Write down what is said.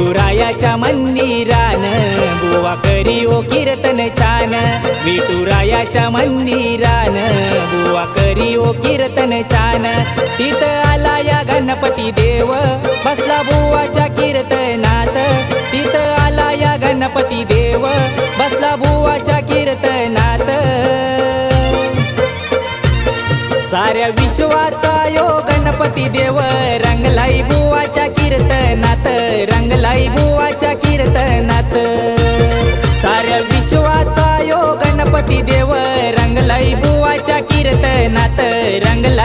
विठुरायाच्या मंदिरान बुवा करी ओ कीर्तन छान. विठुरायाच्या मंदिरान बुवा करी ओ कीर्तन छान. तिथं आला या गणपती देव बसला बुवाच्या कीर्तनात. तिथं आला या गणपती देव बसला बुवाच्या कीर्तनात. साऱ्या विश्वाचा यो गणपती देव रंगलाई अरे विश्वाचा यो गणपती देव रंगलाई बुवाच्या कीर्तनात रंगला